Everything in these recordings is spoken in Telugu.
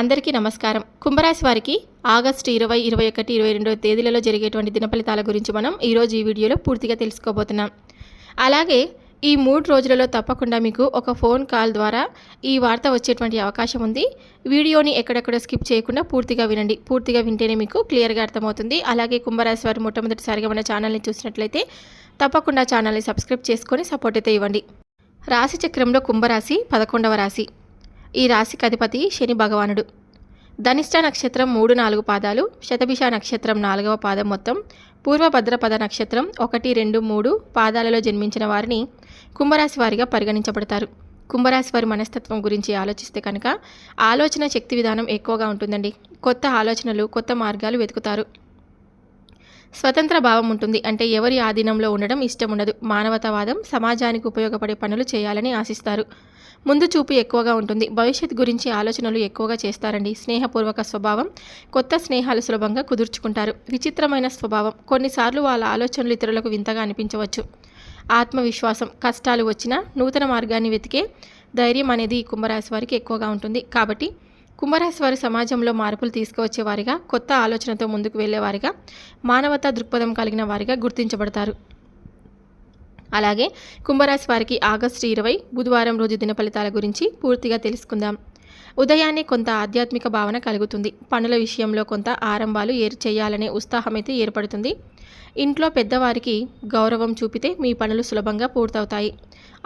అందరికీ నమస్కారం. కుంభరాశి వారికి ఆగస్టు ఇరవై ఇరవై ఒకటి ఇరవై రెండవ తేదీలలో జరిగేటువంటి దినఫలితాల గురించి మనం ఈరోజు ఈ వీడియోలో పూర్తిగా తెలుసుకోబోతున్నాం. అలాగే ఈ మూడు రోజులలో తప్పకుండా మీకు ఒక ఫోన్ కాల్ ద్వారా ఈ వార్త వచ్చేటువంటి అవకాశం ఉంది. వీడియోని ఎక్కడెక్కడ స్కిప్ చేయకుండా పూర్తిగా వినండి. పూర్తిగా వింటేనే మీకు క్లియర్గా అర్థమవుతుంది. అలాగే కుంభరాశి వారు మొట్టమొదటిసారిగా మన ఛానల్ని చూసినట్లయితే తప్పకుండా ఛానల్ని సబ్స్క్రైబ్ చేసుకొని సపోర్ట్ అయితే ఇవ్వండి. రాశి చక్రంలో కుంభరాశి పదకొండవ రాశి. ఈ రాశికి అధిపతి శని భగవానుడు. ధనిష్ట నక్షత్రం మూడు నాలుగు పాదాలు శతభిష నక్షత్రం నాలుగవ పాదం మొత్తం పూర్వభద్రపద నక్షత్రం ఒకటి రెండు మూడు పాదాలలో జన్మించిన వారిని కుంభరాశి వారిగా పరిగణించబడతారు. కుంభరాశి వారి మనస్తత్వం గురించి ఆలోచిస్తే కనుక ఆలోచన శక్తి విధానం ఎక్కువగా ఉంటుందండి. కొత్త ఆలోచనలు కొత్త మార్గాలు వెతుకుతారు. స్వతంత్ర భావం ఉంటుంది. అంటే ఎవరి ఆధీనంలో ఉండడం ఇష్టం ఉండదు. మానవతావాదం సమాజానికి ఉపయోగపడే పనులు చేయాలని ఆశిస్తారు. ముందు చూపు ఎక్కువగా ఉంటుంది. భవిష్యత్ గురించి ఆలోచనలు ఎక్కువగా చేస్తారండి. స్నేహపూర్వక స్వభావం కొత్త స్నేహాలు సులభంగా కుదుర్చుకుంటారు. విచిత్రమైన స్వభావం కొన్నిసార్లు వాళ్ళ ఆలోచనలు ఇతరులకు వింతగా అనిపించవచ్చు. ఆత్మవిశ్వాసం కష్టాలు వచ్చినా నూతన మార్గాన్ని వెతికే ధైర్యం అనేది ఈ కుంభరాశి వారికి ఎక్కువగా ఉంటుంది. కాబట్టి కుంభరాశి వారు సమాజంలో మార్పులు తీసుకువచ్చేవారిగా కొత్త ఆలోచనతో ముందుకు వెళ్ళేవారిగా మానవతా దృక్పథం కలిగిన వారిగా గుర్తించబడతారు. అలాగే కుంభరాశి వారికి ఆగస్టు ఇరవై బుధవారం రోజు దిన ఫలితాల గురించి పూర్తిగా తెలుసుకుందాం. ఉదయాన్నే కొంత ఆధ్యాత్మిక భావన కలుగుతుంది. పనుల విషయంలో కొంత ఆరంభాలు ఏర్ చేయాలనే ఉత్సాహమైతే ఏర్పడుతుంది. ఇంట్లో పెద్దవారికి గౌరవం చూపితే మీ పనులు సులభంగా పూర్తవుతాయి.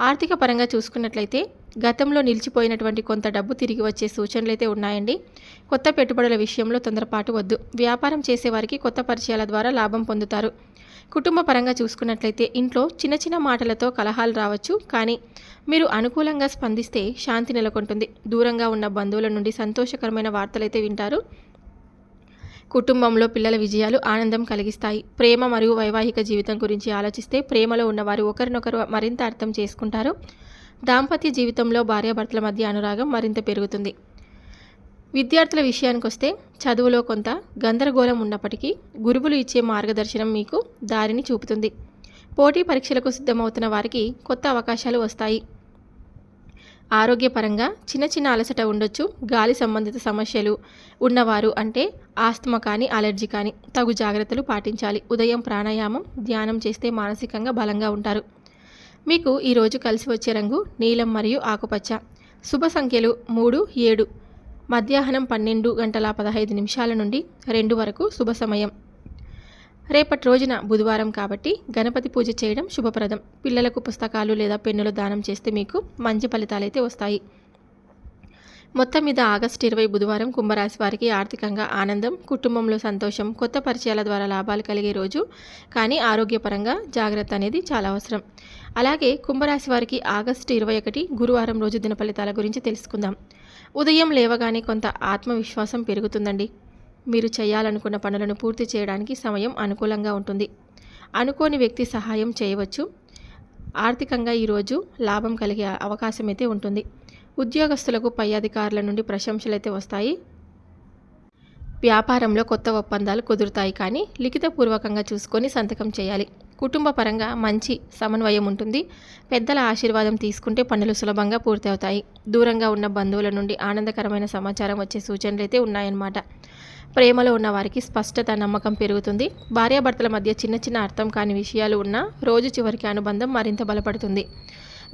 ఆర్థిక పరంగా చూసుకున్నట్లయితే గతంలో నిలిచిపోయినటువంటి కొంత డబ్బు తిరిగి వచ్చే సూచనలైతే ఉన్నాయండి. కొత్త పెట్టుబడుల విషయంలో తొందరపాటు వద్దు. వ్యాపారం చేసేవారికి కొత్త పరిచయాల ద్వారా లాభం పొందుతారు. కుటుంబ పరంగా చూసుకున్నట్లయితే ఇంట్లో చిన్న చిన్న మాటలతో కలహాలు రావచ్చు కానీ మీరు అనుకూలంగా స్పందిస్తే శాంతి నెలకొంటుంది. దూరంగా ఉన్న బంధువుల నుండి సంతోషకరమైన వార్తలైతే వింటారు. కుటుంబంలో పిల్లల విజయాలు ఆనందం కలిగిస్తాయి. ప్రేమ మరియు వైవాహిక జీవితం గురించి ఆలోచిస్తే ప్రేమలో ఉన్నవారు ఒకరినొకరు మరింత అర్థం చేసుకుంటారు. దాంపత్య జీవితంలో భార్యాభర్తల మధ్య అనురాగం మరింత పెరుగుతుంది. విద్యార్థుల విషయానికి వస్తే చదువులో కొంత గందరగోళం ఉన్నప్పటికీ గురువులు ఇచ్చే మార్గదర్శనం మీకు దారిని చూపుతుంది. పోటీ పరీక్షలకు సిద్ధమవుతున్న వారికి కొత్త అవకాశాలు వస్తాయి. ఆరోగ్యపరంగా చిన్న చిన్న అలసట ఉండొచ్చు గాలి సంబంధిత సమస్యలు ఉన్నవారు అంటే ఆస్తమా కానీ అలర్జీ కానీ తగు జాగ్రత్తలు పాటించాలి. ఉదయం ప్రాణాయామం ధ్యానం చేస్తే మానసికంగా బలంగా ఉంటారు. మీకు ఈరోజు కలిసి వచ్చే రంగు నీలం మరియు ఆకుపచ్చ. శుభ సంఖ్యలు మూడు ఏడు. మధ్యాహ్నం పన్నెండు గంటల పదహైదు నిమిషాల నుండి రెండు వరకు శుభ సమయం. రేపటి రోజున బుధవారం కాబట్టి గణపతి పూజ చేయడం శుభప్రదం. పిల్లలకు పుస్తకాలు లేదా పెన్నులు దానం చేస్తే మీకు మంచి ఫలితాలైతే వస్తాయి. మొత్తం మీద ఆగస్టు ఇరవై బుధవారం కుంభరాశి వారికి ఆర్థికంగా ఆనందం కుటుంబంలో సంతోషం కొత్త పరిచయాల ద్వారా లాభాలు కలిగే రోజు. కానీ ఆరోగ్యపరంగా జాగ్రత్త అనేది చాలా అవసరం. అలాగే కుంభరాశి వారికి ఆగస్టు ఇరవై ఒకటి గురువారం రోజు దిన ఫలితాల గురించి తెలుసుకుందాం. ఉదయం లేవగానే కొంత ఆత్మవిశ్వాసం పెరుగుతుందండి. మీరు చేయాలనుకున్న పనులను పూర్తి చేయడానికి సమయం అనుకూలంగా ఉంటుంది. అనుకోని వ్యక్తి సహాయం చేయవచ్చు. ఆర్థికంగా ఈరోజు లాభం కలిగే అవకాశం అయితే ఉంటుంది. ఉద్యోగస్తులకు పై అధికారుల నుండి ప్రశంసలు అయితే వస్తాయి. వ్యాపారంలో కొత్త ఒప్పందాలు కుదురుతాయి కానీ లిఖితపూర్వకంగా చూసుకొని సంతకం చేయాలి. కుటుంబ పరంగా మంచి సమన్వయం ఉంటుంది. పెద్దల ఆశీర్వాదం తీసుకుంటే పనులు సులభంగా పూర్తవుతాయి. దూరంగా ఉన్న బంధువుల నుండి ఆనందకరమైన సమాచారం వచ్చే సూచనలు అయితే ఉన్నాయన్నమాట. ప్రేమలో ఉన్న వారికి స్పష్టత నమ్మకం పెరుగుతుంది. భార్యాభర్తల మధ్య చిన్న చిన్న అర్థం కాని విషయాలు ఉన్నా రోజు చివరికి అనుబంధం మరింత బలపడుతుంది.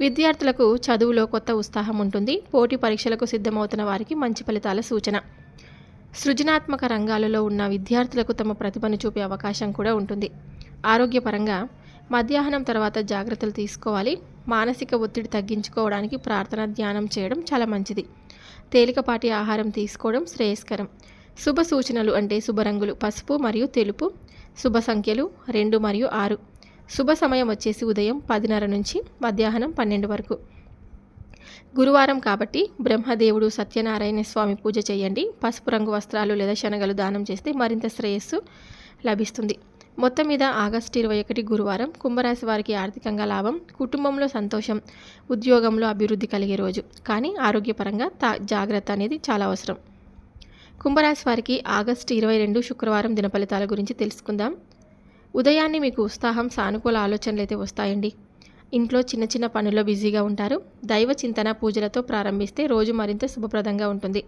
విద్యార్థులకు చదువులో కొత్త ఉత్సాహం ఉంటుంది. పోటీ పరీక్షలకు సిద్ధమవుతున్న వారికి మంచి ఫలితాల సూచన. సృజనాత్మక రంగాలలో ఉన్న విద్యార్థులకు తమ ప్రతిభను చూపే అవకాశం కూడా ఉంటుంది. ఆరోగ్యపరంగా మధ్యాహ్నం తర్వాత జాగ్రత్తలు తీసుకోవాలి. మానసిక ఒత్తిడి తగ్గించుకోవడానికి ప్రార్థన ధ్యానం చేయడం చాలా మంచిది. తేలికపాటి ఆహారం తీసుకోవడం శ్రేయస్కరం. శుభ సూచనలు అంటే శుభరంగులు పసుపు మరియు తెలుపు శుభ సంఖ్యలు రెండు మరియు ఆరు. శుభ సమయం వచ్చేసి ఉదయం పదిన్నర నుంచి మధ్యాహ్నం పన్నెండు వరకు. గురువారం కాబట్టి బ్రహ్మదేవుడు సత్యనారాయణ స్వామి పూజ చేయండి. పసుపు రంగు వస్త్రాలు లేదా శనగలు దానం చేస్తే మరింత శ్రేయస్సు లభిస్తుంది. మొత్తం మీద ఆగస్టు ఇరవై ఒకటి గురువారం కుంభరాశి వారికి ఆర్థికంగా లాభం కుటుంబంలో సంతోషం ఉద్యోగంలో అభివృద్ధి కలిగే రోజు. కానీ ఆరోగ్యపరంగా తా జాగ్రత్త అనేది చాలా అవసరం. కుంభరాశి వారికి ఆగస్టు ఇరవై రెండు శుక్రవారం దిన ఫలితాల గురించి తెలుసుకుందాం. ఉదయాన్నే మీకు ఉత్సాహం సానుకూల ఆలోచనలు అయితే వస్తాయండి. ఇంట్లో చిన్న చిన్న పనుల్లో బిజీగా ఉంటారు. దైవ చింతన పూజలతో ప్రారంభిస్తే రోజు మరింత శుభప్రదంగా ఉంటుంది.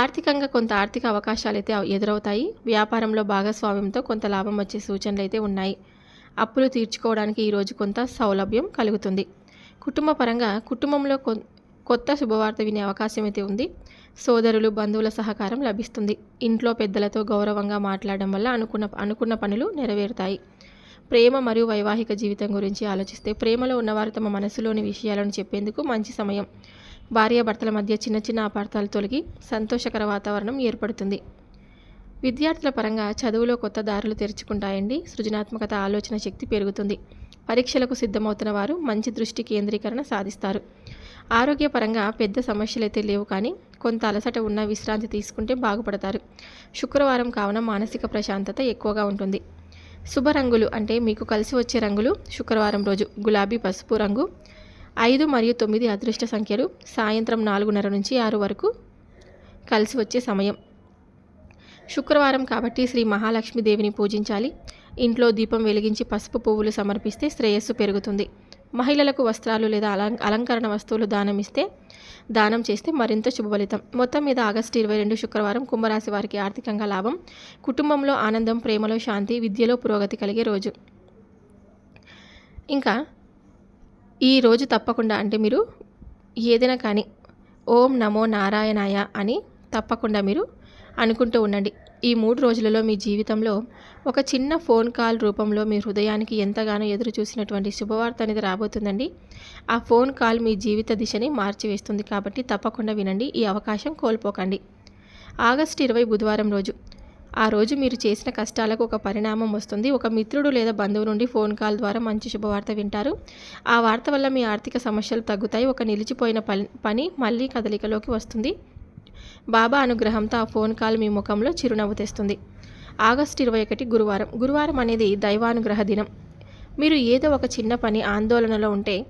ఆర్థికంగా కొంత ఆర్థిక అవకాశాలు అయితే ఎదురవుతాయి. వ్యాపారంలో భాగస్వామ్యంతో కొంత లాభం వచ్చే సూచనలు అయితే ఉన్నాయి. అప్పులు తీర్చుకోవడానికి ఈరోజు కొంత సౌలభ్యం కలుగుతుంది. కుటుంబ పరంగా కుటుంబంలో కొత్త శుభవార్త వినే అవకాశం అయితే ఉంది. సోదరులు బంధువుల సహకారం లభిస్తుంది. ఇంట్లో పెద్దలతో గౌరవంగా మాట్లాడడం వల్ల అనుకున్న అనుకున్న పనులు నెరవేరుతాయి. ప్రేమ మరియు వైవాహిక జీవితం గురించి ఆలోచిస్తే ప్రేమలో ఉన్నవారు తమ మనసులోని విషయాలను చెప్పేందుకు మంచి సమయం. భార్యాభర్తల మధ్య చిన్న చిన్న అపార్థాలు తొలగి సంతోషకర వాతావరణం ఏర్పడుతుంది. విద్యార్థుల పరంగా చదువులో కొత్త దారులు తెరుచుకుంటాయండి. సృజనాత్మకత ఆలోచన శక్తి పెరుగుతుంది. పరీక్షలకు సిద్ధమవుతున్న వారు మంచి దృష్టి కేంద్రీకరణ సాధిస్తారు. ఆరోగ్యపరంగా పెద్ద సమస్యలైతే లేవు కానీ కొంత అలసట ఉన్న విశ్రాంతి తీసుకుంటే బాగుపడతారు. శుక్రవారం కావున మానసిక ప్రశాంతత ఎక్కువగా ఉంటుంది. శుభ రంగులు అంటే మీకు కలిసి వచ్చే రంగులు శుక్రవారం రోజు. గులాబీ పసుపు రంగు ఐదు మరియు తొమ్మిది అదృష్ట సంఖ్యలు సాయంత్రం నాలుగున్నర నుంచి ఆరు వరకు కలిసి వచ్చే సమయం. శుక్రవారం కాబట్టి శ్రీ మహాలక్ష్మీదేవిని పూజించాలి. ఇంట్లో దీపం వెలిగించి పసుపు పువ్వులు సమర్పిస్తే శ్రేయస్సు పెరుగుతుంది. మహిళలకు వస్త్రాలు లేదా అలం అలంకరణ వస్తువులు దానం ఇస్తే దానం చేస్తే మరింత శుభఫలితం. మొత్తం మీద ఆగస్టు ఇరవై రెండు శుక్రవారం కుంభరాశి వారికి ఆర్థికంగా లాభం కుటుంబంలో ఆనందం ప్రేమలో శాంతి విద్యలో పురోగతి కలిగే రోజు. ఇంకా ఈ రోజు తప్పకుండా అంటే మీరు ఏదైనా కానీ ఓం నమో నారాయణాయ అని తప్పకుండా మీరు అనుకుంటూ ఉండండి. ఈ మూడు రోజులలో మీ జీవితంలో ఒక చిన్న ఫోన్ కాల్ రూపంలో మీ హృదయానికి ఎంతగానో ఎదురు చూసినటువంటి శుభవార్త అనేది రాబోతుందండి. ఆ ఫోన్ కాల్ మీ జీవిత దిశని మార్చివేస్తుంది కాబట్టి తప్పకుండా వినండి ఈ అవకాశం కోల్పోకండి. ఆగస్టు ఇరవై బుధవారం రోజు. ఆ రోజు మీరు చేసిన కష్టాలకు ఒక పరిణామం వస్తుంది. ఒక మిత్రుడు లేదా బంధువు నుండి ఫోన్ కాల్ ద్వారా మంచి శుభవార్త వింటారు. ఆ వార్త వల్ల మీ ఆర్థిక సమస్యలు తగ్గుతాయి. ఒక నిలిచిపోయిన పని మళ్ళీ కదలికలోకి వస్తుంది. బాబా అనుగ్రహంతో ఆ ఫోన్ కాల్ మీ ముఖంలో చిరునవ్వు తెస్తుంది. ఆగస్టు ఇరవై ఒకటి గురువారం. గురువారం అనేది దైవానుగ్రహ దినం. మీరు ఏదో ఒక చిన్న పని ఆందోళనలో ఉంటే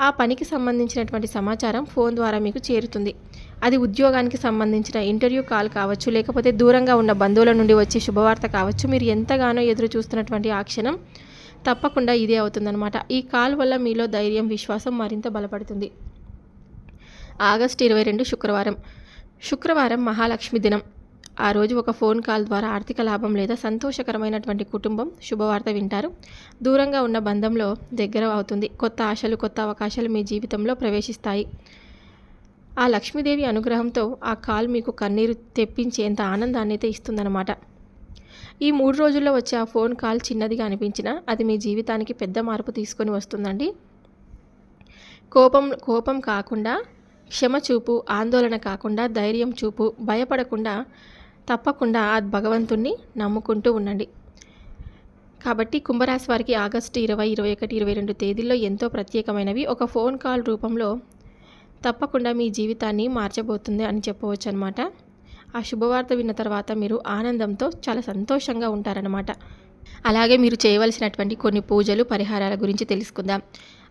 ఆ పనికి సంబంధించినటువంటి సమాచారం ఫోన్ ద్వారా మీకు చేరుతుంది. అది ఉద్యోగానికి సంబంధించిన ఇంటర్వ్యూ కాల్ కావచ్చు లేకపోతే దూరంగా ఉన్న బంధువుల నుండి వచ్చే శుభవార్త కావచ్చు మీరు ఎంతగానో ఎదురు చూస్తున్నటువంటి ఆ క్షణం తప్పకుండా ఇదే అవుతుందన్నమాట. ఈ కాల్ వల్ల మీలో ధైర్యం విశ్వాసం మరింత బలపడుతుంది. ఆగస్టు ఇరవై రెండు శుక్రవారం. శుక్రవారం మహాలక్ష్మి దినం. ఆ రోజు ఒక ఫోన్ కాల్ ద్వారా ఆర్థిక లాభం లేదా సంతోషకరమైనటువంటి కుటుంబం శుభవార్త వింటారు. దూరంగా ఉన్న బంధంలో దగ్గర అవుతుంది. కొత్త ఆశలు కొత్త అవకాశాలు మీ జీవితంలో ప్రవేశిస్తాయి. ఆ లక్ష్మీదేవి అనుగ్రహంతో ఆ కాల్ మీకు కన్నీరు తెప్పించేంత ఆనందాన్ని అయితే ఇస్తుందన్నమాట. ఈ మూడు రోజుల్లో వచ్చే ఆ ఫోన్ కాల్ చిన్నదిగా అనిపించినా అది మీ జీవితానికి పెద్ద మార్పు తీసుకొని వస్తుందండి. కోపం కోపం కాకుండా క్షమ చూపు ఆందోళన కాకుండా ధైర్యం చూపు భయపడకుండా తప్పకుండా ఆ భగవంతుణ్ణి నమ్ముకుంటూ ఉండండి. కాబట్టి కుంభరాశి వారికి ఆగస్టు ఇరవై ఇరవై ఒకటి ఇరవై రెండు తేదీల్లో ఎంతో ప్రత్యేకమైనవి. ఒక ఫోన్ కాల్ రూపంలో తప్పకుండా మీ జీవితాన్ని మార్చబోతుంది అని చెప్పవచ్చు అనమాట ఆ శుభవార్త విన్న తర్వాత మీరు ఆనందంతో చాలా సంతోషంగా ఉంటారనమాట అలాగే మీరు చేయవలసినటువంటి కొన్ని పూజలు పరిహారాల గురించి తెలుసుకుందాం.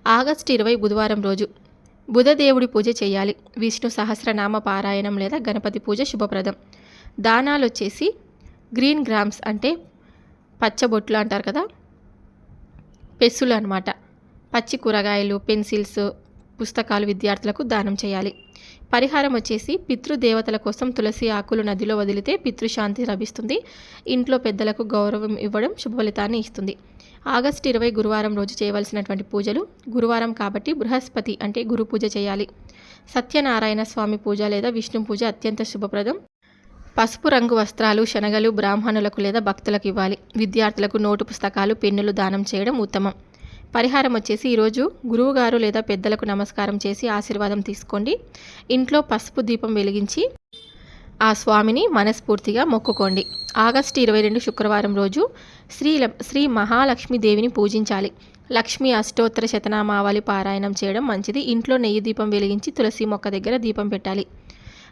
ఆగస్టు ఇరవై బుధవారం రోజు. బుధదేవుడి పూజ చేయాలి. విష్ణు సహస్రనామ పారాయణం లేదా గణపతి పూజ శుభప్రదం. దానాలు వచ్చేసి గ్రీన్ గ్రామ్స్ అంటే పచ్చబొట్లు అంటారు కదా? పెస్సులు అనమాట పచ్చి కూరగాయలు పెన్సిల్స్ పుస్తకాలు విద్యార్థులకు దానం చేయాలి. పరిహారం వచ్చేసి పితృదేవతల కోసం తులసి ఆకులు నదిలో వదిలితే పితృశాంతి లభిస్తుంది. ఇంట్లో పెద్దలకు గౌరవం ఇవ్వడం శుభ ఫలితాన్ని ఇస్తుంది. ఆగస్టు ఇరవై గురువారం రోజు చేయవలసినటువంటి పూజలు గురువారం కాబట్టి బృహస్పతి అంటే గురు పూజ చేయాలి. సత్యనారాయణ స్వామి పూజ లేదా విష్ణు పూజ అత్యంత శుభప్రదం. పసుపు రంగు వస్త్రాలు శనగలు బ్రాహ్మణులకు లేదా భక్తులకు ఇవ్వాలి. విద్యార్థులకు నోటు పుస్తకాలు పెన్నులు దానం చేయడం ఉత్తమం. పరిహారం వచ్చేసి ఈరోజు గురువుగారు లేదా పెద్దలకు నమస్కారం చేసి ఆశీర్వాదం తీసుకోండి. ఇంట్లో పసుపు దీపం వెలిగించి ఆ స్వామిని మనస్ఫూర్తిగా మొక్కుకోండి. ఆగస్టు ఇరవై రెండు శుక్రవారం రోజు శ్రీ శ్రీ మహాలక్ష్మీదేవిని పూజించాలి. లక్ష్మి అష్టోత్తర శతనామావళి పారాయణం చేయడం మంచిది. ఇంట్లో నెయ్యి దీపం వెలిగించి తులసి మొక్క దగ్గర దీపం పెట్టాలి.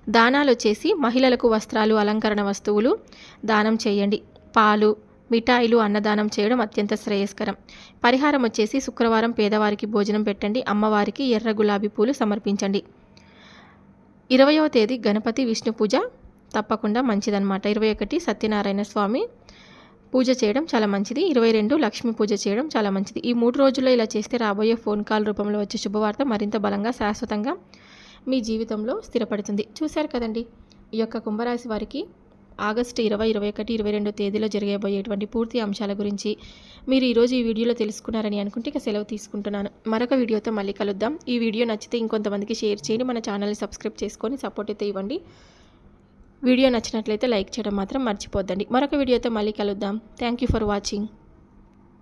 దానాలు వచ్చేసి మహిళలకు వస్త్రాలు అలంకరణ వస్తువులు దానం చేయండి. పాలు మిఠాయిలు అన్నదానం చేయడం అత్యంత శ్రేయస్కరం. పరిహారం వచ్చేసి శుక్రవారం పేదవారికి భోజనం పెట్టండి. అమ్మవారికి ఎర్ర గులాబీ పూలు సమర్పించండి. ఇరవయవ తేదీ గణపతి విష్ణు పూజ. తప్పకుండా మంచిదన్నమాట. ఇరవై ఒకటి సత్యనారాయణ స్వామి పూజ చేయడం చాలా మంచిది. ఇరవై రెండు లక్ష్మీ పూజ చేయడం చాలా మంచిది. ఈ మూడు రోజుల్లో ఇలా చేస్తే రాబోయే ఫోన్ కాల్ రూపంలో వచ్చే శుభవార్త మరింత బలంగా శాశ్వతంగా మీ జీవితంలో స్థిరపడుతుంది. చూశారు కదండి? ఈ యొక్క కుంభరాశి వారికి ఆగస్టు ఇరవై ఇరవై ఒకటి ఇరవై రెండు తేదీలో జరగబోయేటువంటి పూర్తి అంశాల గురించి మీరు ఈరోజు ఈ వీడియోలో తెలుసుకున్నారని అనుకుంటే ఇక సెలవు తీసుకుంటున్నాను. మరొక వీడియోతో మళ్ళీ కలుద్దాం. ఈ వీడియో నచ్చితే ఇంకొంతమందికి షేర్ చేయండి. మన ఛానల్ని సబ్స్క్రైబ్ చేసుకొని సపోర్ట్ అయితే ఇవ్వండి. వీడియో నచ్చినట్లయితే లైక్ చేయడం మాత్రం మర్చిపోద్దండి. మరొక వీడియోతో మళ్ళీ కలుద్దాం. Thank you for watching.